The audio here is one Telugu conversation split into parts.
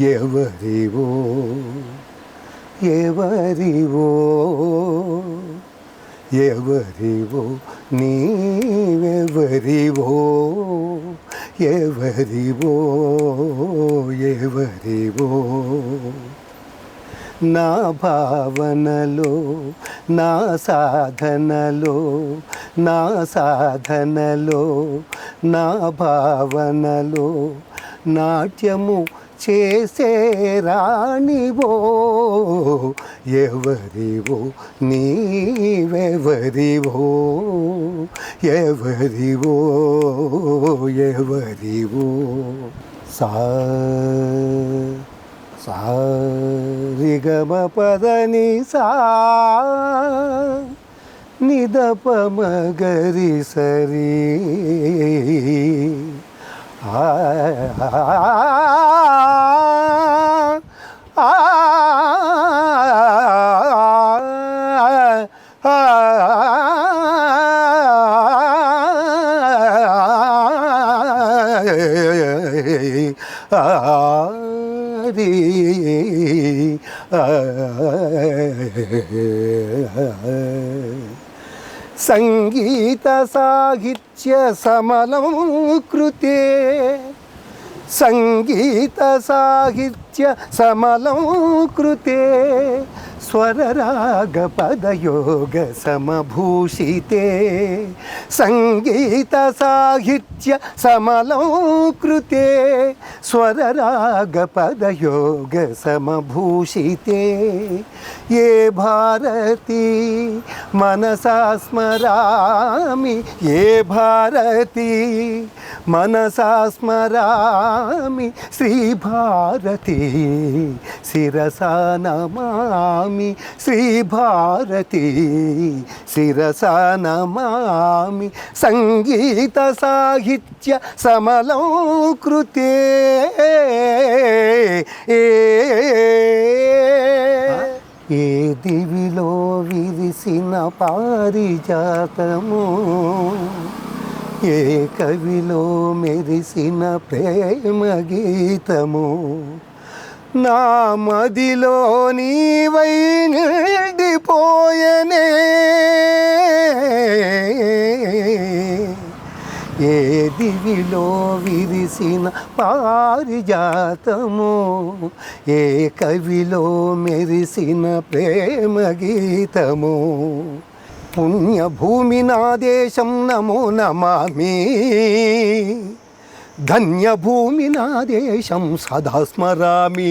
ఎవరివో ఎవరివో ఎవరివో నీవెవరివో ఎవరివో ఎవరివో. నా భావనలో నా సాధనలో నా సాధనలో నా భావనలో నాట్యము చేసే రాణివో? ఎవరివో? నీవెవరివో? ఎవరివో? ఎవరివో? సా సారిగమ పదని సా నిదప మగరి సరి ఆ సంగీత సాహిత్య సమలం కృతే. సంగీత సాహిత్య సమలం కృతే. స్వరరాగ పదయోగ సమభూషితే సంగీత సాహిత్య సమలం కృతే స్వరరాగ పదయోగ సమభూషితే ఏ భారతి మనసా స్మరామి నమామి శ్రీభారతి శిరసా నమామి. సంగీత సాహిత్య సమలం కృతే ఏ దివిలో విరిసిన పారిజాతము. ఏ కవిలో మెరిసిన ప్రేమ గీతము నా మదిలో నీవై నిండిపోయనే. ఏ దివిలో విరిసిన పారిజాతము ఏ కవిలో మెరిసిన ప్రేమ గీతము పుణ్యభూమి నా దేశం నమో నమామి. ధన్యభూమి నా దేశం సదా స్మరామి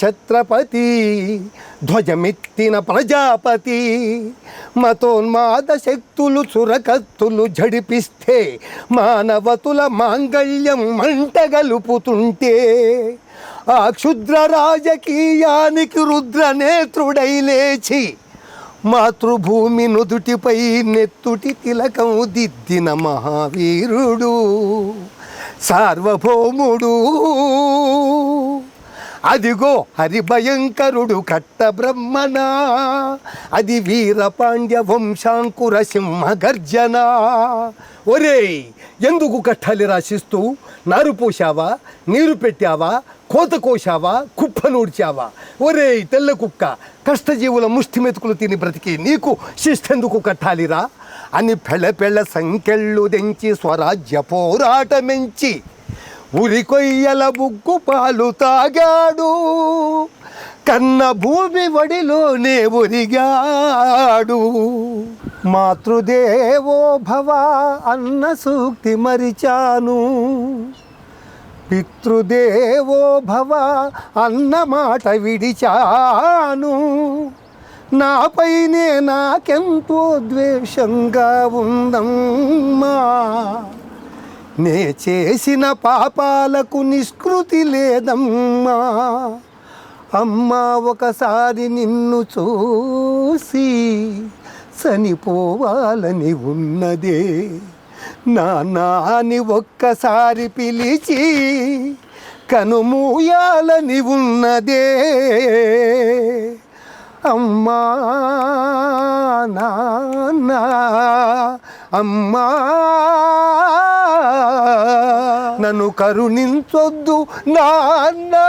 ఛత్రపతి ధ్వజమెత్తిన ప్రజాపతి మతోన్మాద శక్తులు చురకత్తులు జడిపిస్తే మానవతుల మాంగళ్యం మంటగలుపుతుంటే ఆ క్షుద్ర రాజకీయానికి రుద్ర నేత్రుడై లేచి మాతృభూమి నుదుటిపై నెత్తుటి తిలకం దిద్దిన మహావీరుడు సార్వభౌముడు. అదిగో హరిభయంకరుడు కట్ట బ్రహ్మణ అది వీరపాండ్య వంశాంకుర సింహ గర్జన ఒరేయ్ ఎందుకు కట్టాలి రాశిస్తూ? నారు పోసావా నీరు పెట్టావా? కోత కోశావా? కుప్ప నూడ్చావా? ఒరేయ్ తెల్ల కుక్క కష్టజీవుల ముష్టి మెతుకులు తిని బ్రతికి నీకు శిష్టెందుకు కట్టాలిరా? అని పెళ్ళ పెళ్ళ సంకెళ్ళు దెంచి స్వరాజ్య పోరాటమెంచి ఉరికొయ్యల బుగ్గు పాలు తాగాడు. కన్న భూమి వడిలోనే ఒరిగాడు. మాతృదేవో భవ అన్న సూక్తి మరిచాను. పితృదేవో భవ అన్న మాట విడిచాను. నాపైనే నాకెంతో ద్వేషంగా ఉందమ్మా. నే చేసిన పాపాలకు నిష్కృతి లేదమ్మా. అమ్మా ఒకసారి నిన్ను చూసి చనిపోవాలని ఉన్నదే. నాని ఒక్కసారి పిలిచి కనుమూయాలని ఉన్నదే. అమ్మా నాన్న అమ్మా. నన్ను కరుణించొద్దు నాన్నా.